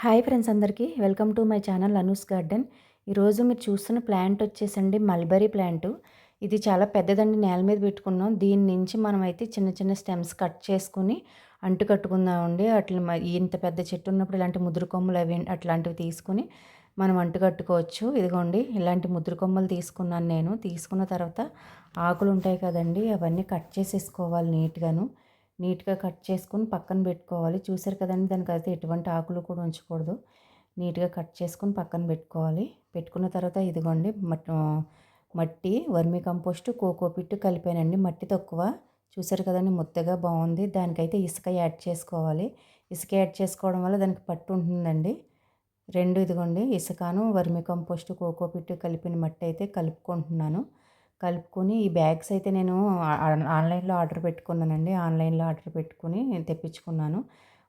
Hi friends అందరికీ. Welcome to my channel Anu's garden. ఈరోజు మీరు చూస్తున్న ప్లాంట్ వచ్చేసండి మల్బరీ ప్లాంట్. ఇది చాలా పెద్దదండి నేల మీద పెట్టుకున్నాం. దీని నుంచి మనం అయితే చిన్న చిన్న స్టెమ్స్ కట్ చేసుకుని అంటు కట్టుకుందామండి అట్లా ఇంత పెద్ద చెట్టు ఉన్నప్పుడు ఇలాంటి ముదురు కొమ్మలు అవి అట్లాంటివి తీసుకుని మనం అంటు కట్టుకోవచ్చు ఇదిగోండి ఇలాంటి ముదురు కొమ్మలు తీసుకున్నాను నేను. తీసుకున్న తర్వాత ఆకులు ఉంటాయి కదండి అవన్నీ కట్ చేసేసుకోవాలి నీట్గాను. నీట్గా కట్ చేసుకుని పక్కన పెట్టుకోవాలి. చూసారు కదండి దానికి అయితే ఎటువంటి ఆకులు కూడా ఉంచకూడదు. నీట్గా కట్ చేసుకుని పక్కన పెట్టుకోవాలి. పెట్టుకున్న తర్వాత ఇదిగోండి మట్టి వర్మి కంపోస్ట్ కోకోపిట్టు కలిపానండి. మట్టి తక్కువ. చూసారు కదండి ముద్దగా బాగుంది. దానికైతే ఇసుక యాడ్ చేసుకోవాలి. ఇసుక యాడ్ చేసుకోవడం వల్ల దానికి పట్టు ఉంటుందండి. రెండు ఇదిగోండి ఇసుకను వర్మి కంపోస్ట్ కోకోపిట్టు కలిపిన మట్టి అయితే కలుపుకుంటున్నాను. కలుపుకొని ఈ బ్యాగ్స్ అయితే నేను ఆన్లైన్లో ఆర్డర్ పెట్టుకున్నానండి. ఆన్లైన్లో ఆర్డర్ పెట్టుకుని తెప్పించుకున్నాను.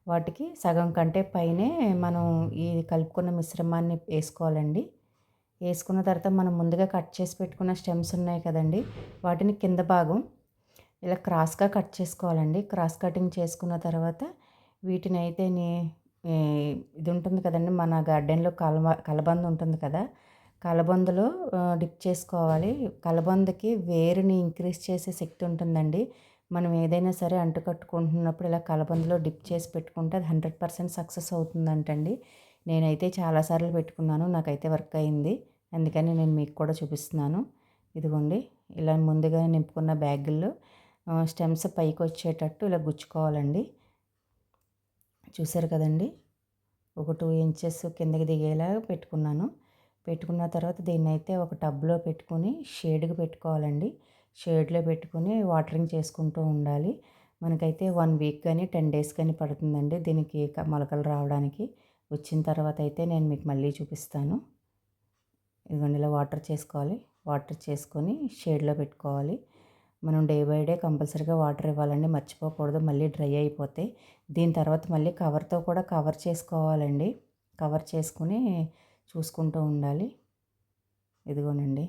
వాటికి సగం కంటే పైనే మనం ఈ కలుపుకున్న మిశ్రమాన్ని వేసుకోవాలండి. వేసుకున్న తర్వాత మనం ముందుగా కట్ చేసి పెట్టుకున్న స్టెమ్స్ ఉన్నాయి కదండి. వాటిని కింద భాగం ఇలా క్రాస్గా కట్ చేసుకోవాలండి. క్రాస్ కటింగ్ చేసుకున్న తర్వాత వీటిని అయితే ఇది ఉంటుంది కదండి. మన గార్డెన్లో కలబ కలబంద ఉంటుంది కదా. కలబందలో డిప్ చేసుకోవాలి. కలబందకి వేరుని ఇంక్రీజ్ చేసే శక్తి ఉంటుందండి. మనం ఏదైనా సరే అంటుకట్టుకుంటున్నప్పుడు ఇలా కలబందలో డిప్ చేసి పెట్టుకుంటే అది హండ్రెడ్ పర్సెంట్ సక్సెస్ అవుతుందంటండి. నేనైతే చాలాసార్లు పెట్టుకున్నాను నాకైతే వర్క్ అయింది. అందుకని నేను మీకు కూడా చూపిస్తున్నాను. ఇదిగోండి ఇలా ముందుగా నింపుకున్న బ్యాగుల్లో స్టెమ్స్ పైకి వచ్చేటట్టు ఇలా గుచ్చుకోవాలండి. చూసారు కదండి? ఒక టూ ఇంచెస్ కిందకి దిగేలా పెట్టుకున్నాను. పెట్టుకున్న తర్వాత దీన్ని అయితే ఒక టబ్లో పెట్టుకుని షేడ్కి పెట్టుకోవాలండి. షేడ్లో పెట్టుకుని వాటరింగ్ చేసుకుంటూ ఉండాలి. మనకైతే వన్ వీక్ కానీ టెన్ డేస్ కానీ పడుతుందండి దీనికి మొలకలు రావడానికి. వచ్చిన తర్వాత అయితే నేను మీకు మళ్ళీ చూపిస్తాను. ఇదిగోండి ఇలా వాటర్ చేసుకోవాలి. వాటర్ చేసుకొని షేడ్లో పెట్టుకోవాలి. మనం డే బై డే కంపల్సరీగా వాటర్ ఇవ్వాలండి. మర్చిపోకూడదు. మళ్ళీ డ్రై అయిపోతాయి దీని తర్వాత మళ్ళీ కవర్తో కూడా కవర్ చేసుకోవాలండి. కవర్ చేసుకుని చూసుకుంటూ ఉండాలి. ఇదిగోనండి.